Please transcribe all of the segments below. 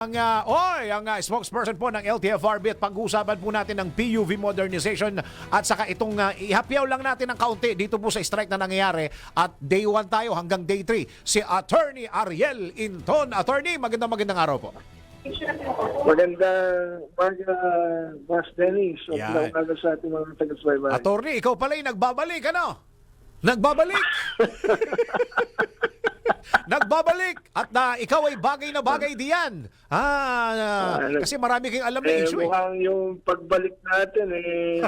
Ang, ah, oy, ang ah, spokesperson po ng LTFRB at pag-uusapan po natin ng PUV modernization at saka itong uh, ihapyaw lang natin ng kaunti dito po sa strike na nangyayari at day 1 tayo hanggang day 3 si Attorney Ariel Inton. Attorney, magandang magandang araw po. Magandang umaga, Boss Dennis. So, yeah. umaga sa ating mga taga-subaybay. Attorney, ikaw pala yung nagbabalik, ano? Nagbabalik! Nagbabalik! At na ikaw ay bagay na bagay diyan. Ah, Ah, kasi marami kayong alam na eh, issue eh. mukhang yung pagbalik natin, eh,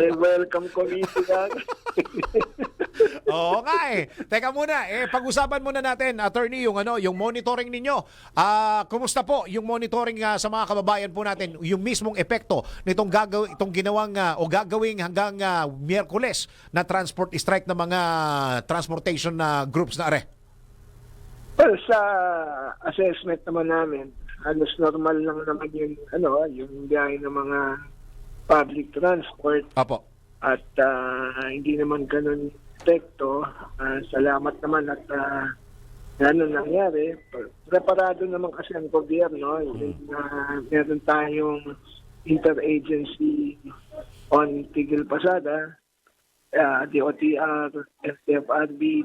eh welcome committee na. Oo nga eh. Teka muna, eh pag-usapan muna natin, attorney, yung ano, yung monitoring ninyo. Ah, kumusta po yung monitoring ah, sa mga kababayan po natin, yung mismong epekto nitong gagaw itong ginawang ah, o gagawing hanggang ah, Miyerkules na transport strike ng mga transportation na groups na are. Well, sa assessment naman namin, halos normal lang naman yung, ano, yung biyahe ng mga public transport Apo. at ah, hindi naman ganun epekto. Ah, salamat naman at uh, ganun nangyari. Preparado naman kasi ang gobyerno. Yung, ah, meron tayong interagency on Tigil Pasada, uh, DOTR, FTFRB,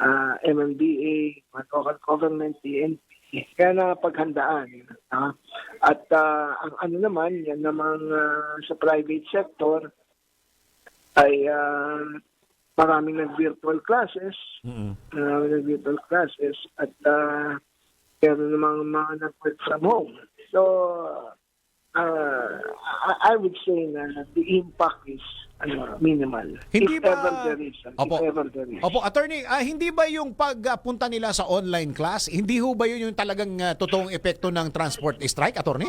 uh, MMDA, local government, PNP. Kaya na paghandaan. ah. at ah, ang ano naman, yan namang ah, sa private sector, ay ah, maraming nag-virtual classes, Mm-mm. maraming nag-virtual classes, at uh, meron namang mga nag-work from home. So, uh, I, I would say na the impact is ano, minimal. Hindi if ba- ever there is. ah, Opo. If ever there is. Opo, attorney, ah, hindi ba yung pagpunta nila sa online class, hindi ho ba yun yung talagang ah, totoong epekto ng transport strike, attorney?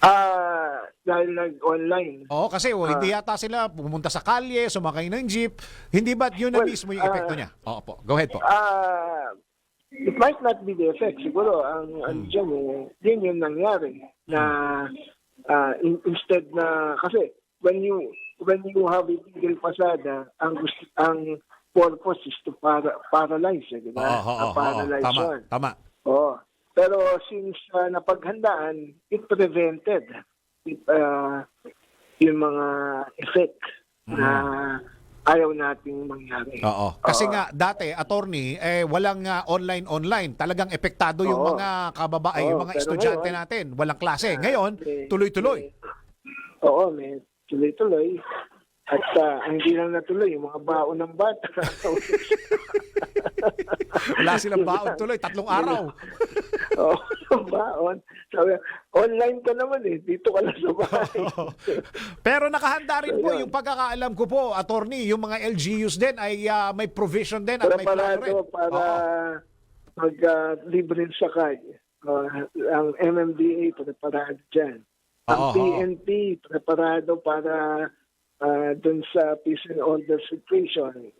Ah, dahil nag-online. Oo, kasi oh, hindi yata sila pumunta sa kalye, sumakay ng jeep. Hindi ba yun na Well, mismo yung epekto ah, niya? Oo po. Go ahead po. Ah, it might not be the effect. Siguro, ang ano dyan, eh, yun yung nangyari. Na ah, in- instead na, kasi when you when you have a legal pasada, ang gusto, ang purpose is to para, paralyze, eh, di ba? Oo, oo, Ah, oo. paralyze Tama, yun. tama. Oo. Pero since ah, napaghandaan, it prevented it, ah, yung mga effect na ayaw nating mangyari. Oo. Kasi nga dati attorney eh walang ah, online-online. Talagang epektado yung Oo. mga kababae, Oo, yung mga pero estudyante ngayon, natin. Walang klase. Ngayon, may- tuloy-tuloy. Oo, may tuloy-tuloy. At ah, hindi lang natuloy, yung mga baon ng bata. Wala silang baon tuloy, tatlong araw. Oo, baon. Sabi, online ka naman eh, dito ka lang sa bahay. Pero nakahanda rin po Ayun. yung pagkakaalam ko po, attorney, yung mga LGUs din ay ah, may provision din at may plano rin. Para Oo. mag uh, libre sakay. Ah, ang MMDA preparado dyan. Ang. PNP preparado para uh, dun sa peace and order situation.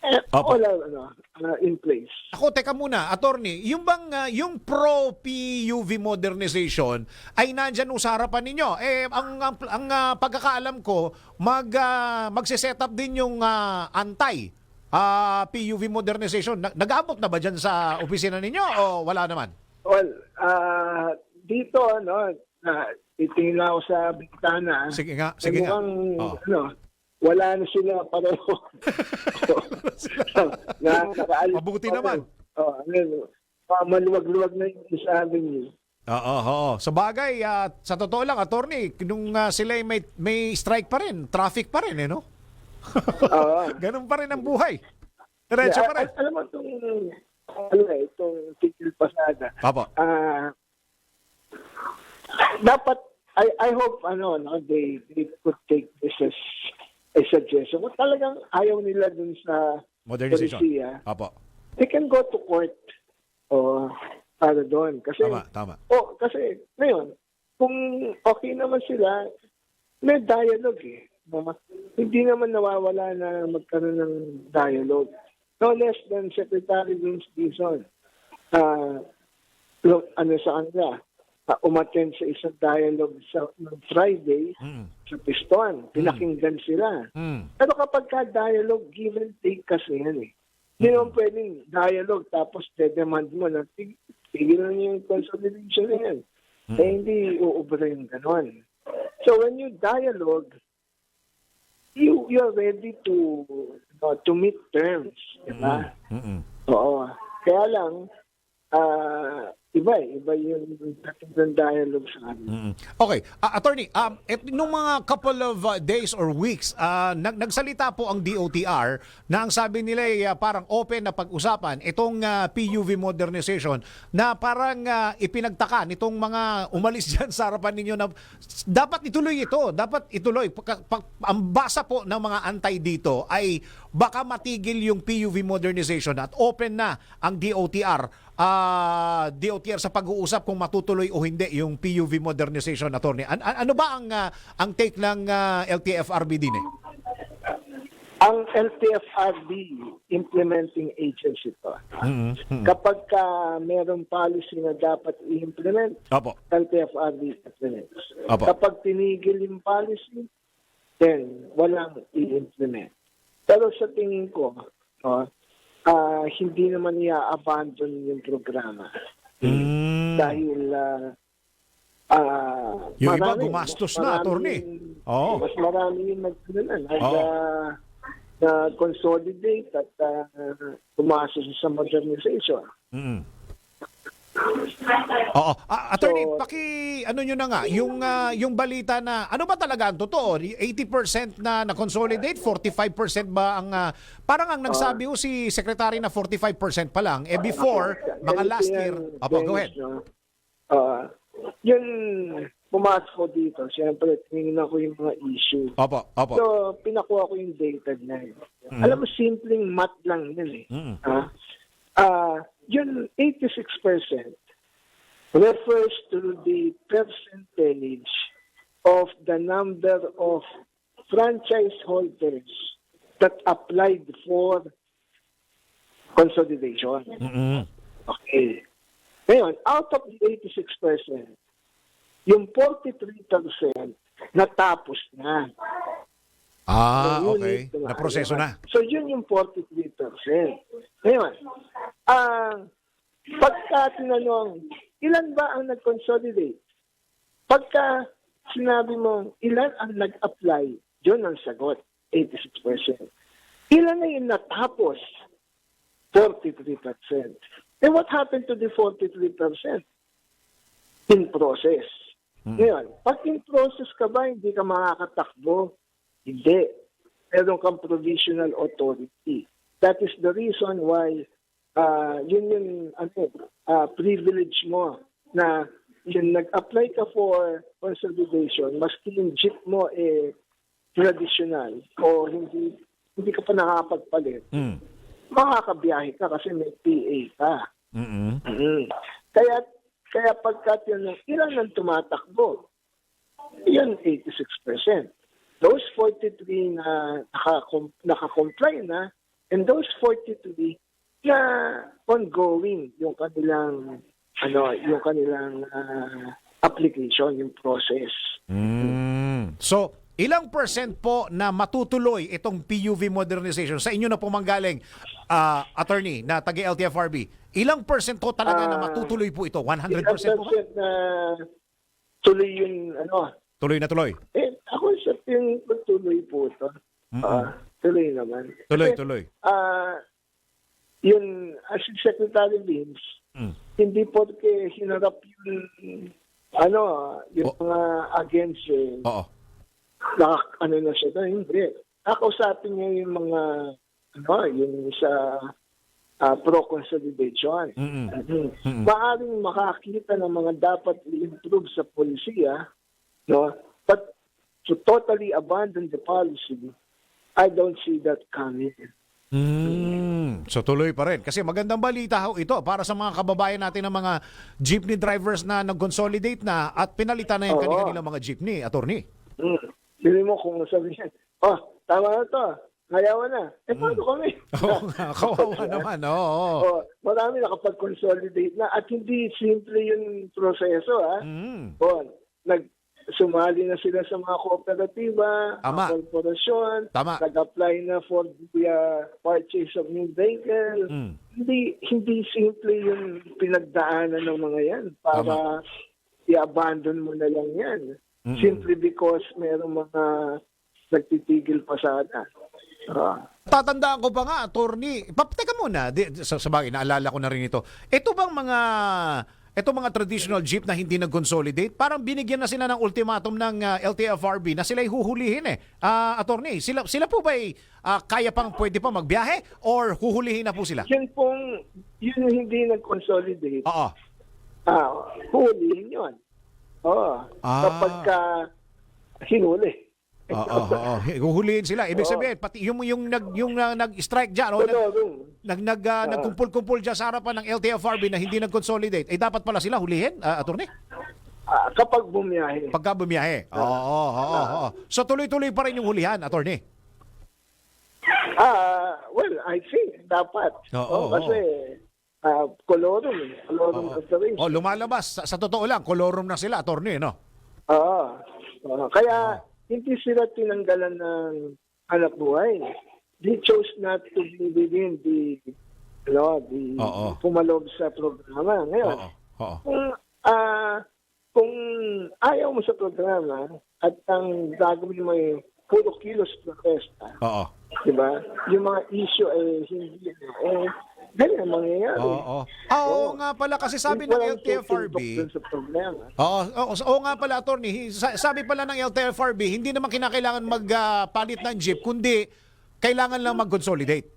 Eh, Opo. all are, ano, ah, in place. Ako, teka muna, attorney, yung bang, ah, yung pro-PUV modernization ay nandyan sa harapan ninyo. Eh, ang, ang, ang ah, pagkakaalam ko, mag, uh, magsiset up din yung ah, anti ah, PUV modernization. Na- Nag-abot na ba dyan sa opisina ninyo o wala naman? Well, ah, dito, ano, uh, titingin ako sa bintana. Sige nga, Eh, sige nga. mukhang, Oh. ano, wala na sila pareho. na, nakaalis Mabuti naman. Oh, ano, maluwag-luwag na yung sa avenue. Oo, oo. Sa bagay, ah, sa totoo lang, attorney, nung ah, sila ay may, may strike pa rin, traffic pa rin, eh, no? Oo. Ganun pa rin ang buhay. Diretso pa rin. Al- alam mo itong, ano eh, itong tigil pasada. Papa. Ah, dapat, I, I hope, ano, no, they, they could take this as a suggestion. Kung talagang ayaw nila dun sa Modernization. polisiya, Apo. they can go to court o para doon. Kasi, Tama, tama. oh, kasi, ngayon, kung okay naman sila, may dialogue eh. No? Hindi naman nawawala na magkaroon ng dialogue. No less than Secretary Vince Dizon. Uh, ano sa kanila, uh, umattend sa isang dialogue sa ng Friday Mm. sa Piston. Pinakinggan sila. Mm. Pero kapag ka dialogue, give and take kasi yan eh. Hindi naman pwedeng dialogue tapos de-demand mo na tig- tigilan niyo yung consolidation na yan. Eh, hindi uubra yung ganon. So when you dialogue, you you're ready to uh, to meet terms, di ba? Mm-mm. Oo. Kaya lang, ah, iba eh. Iba yung ng dialogue sa amin. Mm. Okay, Ah, attorney, um et, nung mga couple of uh, days or weeks, ah, nag- nagsalita po ang DOTR na ang sabi nila ay ah, parang open na pag-usapan itong ah, PUV modernization na parang ah, ipinagtaka nitong mga umalis diyan sa harapan ninyo na dapat ituloy ito, dapat ituloy. Ang basa po ng mga antay dito ay baka matigil yung PUV modernization at open na ang DOTR ah DOTR sa pag-uusap kung matutuloy o hindi yung PUV modernization attorney. An- an- ano ba ang ah, ang take ng ah, LTFRB din eh? Ang LTFRB, implementing agency to. Kapag ka merong policy na dapat i-implement, Opo. LTFRB implements. Apo. Kapag tinigil yung policy, then walang i-implement. Pero sa tingin ko, oh, ah, hindi naman i-abandon yung programa. Mm. Dahil ah, ah, Yung iba marami, gumastos mas na, attorney. Oo. Mas marami yung nag, ano na, Oo. ah, na-consolidate at uh, gumastos sa modernization. Mm. Oo. Ah, attorney, So- paki ano nyo na nga, yung ah, yung balita na ano ba talaga ang totoo? 80% na na-consolidate, 45% ba ang ah, parang ang nagsabi ko si secretary na 45% pa lang. Eh before, mga Ganito last yan, year. Opo, go Dennis, ahead. no? Ah, yun, pumasok ko dito. Siyempre, tinignan ko yung mga issue. Opo, opo. So, pinakuha ko yung data na yun. Mm. Alam mo, simpleng math lang yun eh. Mm. Ah, ah, yun, 86% refers to the percentage of the number of franchise holders that applied for consolidation. Mm-mm. Okay. Ngayon, out of the 86%, yung 43% natapos na. Ah, So, yun okay. yung- Na proseso na. So, yun yung 43%. Ngayon, ah pagka tinanong, ilan ba ang nag-consolidate? Pagka sinabi mo, ilan ang nag-apply, yun ang sagot, 86%. Ilan na yung natapos? 43%. And what happened to the 43%? In process. Ngayon, pag in process ka ba, hindi ka makakatakbo? Hindi. Meron kang provisional authority. That is the reason why uh, yun yung ano, uh, privilege mo na yun nag-apply ka for consolidation, maski yung jeep mo eh traditional o hindi hindi ka pa nakakapagpalit, Mm. makakabiyahe ka kasi may PA ka. Mm-mm. Mm. Kaya kaya pagkat yun ilan ang tumatakbo, yun 86%. Those 43 na naka- naka-comply na, and those 43 na ongoing yung kanilang ano, yung kanilang ah, application, yung process. Mm. So, ilang percent po na matutuloy itong PUV modernization sa inyo na pumanggaling ah, attorney na taga LTFRB? Ilang percent po talaga na Ah, matutuloy po ito? 100% Ilang po ba? percent na tuloy yung ano, Tuloy na tuloy. eh, ako sa tingin ko tuloy po ito. Mm-mm. Ah, tuloy naman. Tuloy, Kasi, tuloy. Ah, yun, as Secretary Vince, Mm. hindi porke hinarap yung, ano, yung O- mga against, eh, Oo. na, ano na siya doon, hindi. Nakausapin niya yung mga, ano, yung sa ah, pro-consolidation. Mm-mm. Mhm. Mm-mm. Maaring makakita ng mga dapat i-improve sa polisiya, no? But to totally abandon the policy, I don't see that coming. Mm. So tuloy pa rin. Kasi magandang balita ho ito para sa mga kababayan natin ng mga jeepney drivers na nag-consolidate na at pinalitan na yung Oo. kanilang mga jeepney, attorney. Mm. Hindi mo kung sabihin, oh, tama na to, ayaw na. Eh, paano kami? Oo nga, kawawa naman. Oo. oo. oh, marami nakapag-consolidate na at hindi simple yung proseso, ha? Mm. Oh, nag sumali na sila sa mga kooperatiba, Tama. korporasyon, Tama. nag-apply na for the uh, purchase of new vehicle. Mm. hindi hindi simple yung pinagdaanan ng mga yan para i-abandon mo na lang yan. Mm-mm. Simply because merong mga nagtitigil pa sana. Ah. Tatandaan ko pa nga, attorney. Pa, teka muna, di, sa, sa bagay, naalala ko na rin ito. Ito bang mga ito mga traditional jeep na hindi nag-consolidate, parang binigyan na sila ng ultimatum ng ah, LTFRB na sila'y huhulihin eh. Ah, attorney, sila, sila po ba kaya pang pwede pa magbiyahe or huhulihin na po sila? Yun pong, yun yung hindi nag-consolidate, Oo. ah, hulihin yun. Oo. Ah. Kapag ka hinuli. Oo, oo, oo. Huhulihin sila. Ibig Oo. sabihin, pati yung yung nag yung ah, nag-strike diyan, o nag, nag, nag, ah, Oo. nagkumpul-kumpul diyan sa harapan ng LTFRB na hindi nag-consolidate, eh dapat pala sila hulihin, ah, attorney? Ah, kapag bumiyahe. Pagka bumiyahe. Oo, oo, oo, oo. So tuloy-tuloy pa rin yung hulihan, attorney. Ah, well, I think dapat. Oo, Oh, kasi ah, kolorum, eh. kolorum Oo. conservation. Oh, lumalabas. Sa, sa totoo lang, kolorum na sila, attorney, no? Oo. Oo. Kaya hindi sila tinanggalan ng anak buhay. They chose not to be within the ano, the Oo. pumalob sa programa. Ngayon, Oo. Oo. kung ah kung ayaw mo sa programa at ang gagawin mo ay puro kilos protesta, Oo. di ba? Yung mga issue ay hindi eh ganyan ang mangyayari. Oo. Ah, oo nga pala kasi sabi ng Walang LTFRB. tututok dun sa problema. Oo, oo, oo nga pala attorney, Sa- sabi pala ng LTFRB, hindi naman kinakailangan magpalit ng jeep kundi kailangan lang mag-consolidate.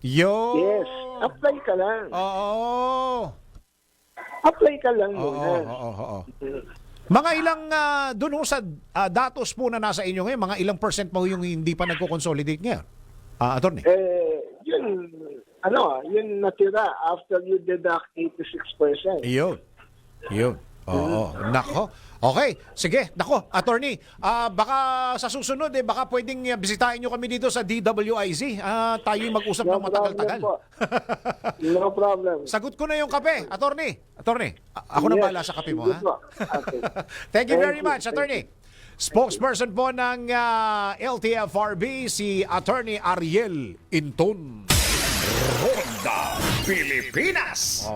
Yo. Yes, apply ka lang. Oo. Apply ka lang Oo, muna. oo, oo. Mga ilang uh, doon ho sa ah, datos po na nasa inyo ngayon, mga ilang percent po yung hindi pa nagko-consolidate ngayon? Ah, attorney. Eh, yun, ano, yun natira after you deduct 86%. Iyon. Iyon. Oo. Nako. Okay. Sige. Nako, attorney. Ah, baka sa susunod eh, baka pwedeng ah, bisitahin nyo kami dito sa DWIZ. Ah, tayo mag-usap ng matagal-tagal. po. no problem. Sagot ko na yung kape, attorney. Attorney, a- ako na Yes, bahala sa kape mo, ha? po. Okay. Thank you Thank very you, much, thank attorney. Spokesperson po ng ah, LTFRB, si Attorney Ariel Inton. Pilipinas. Oh,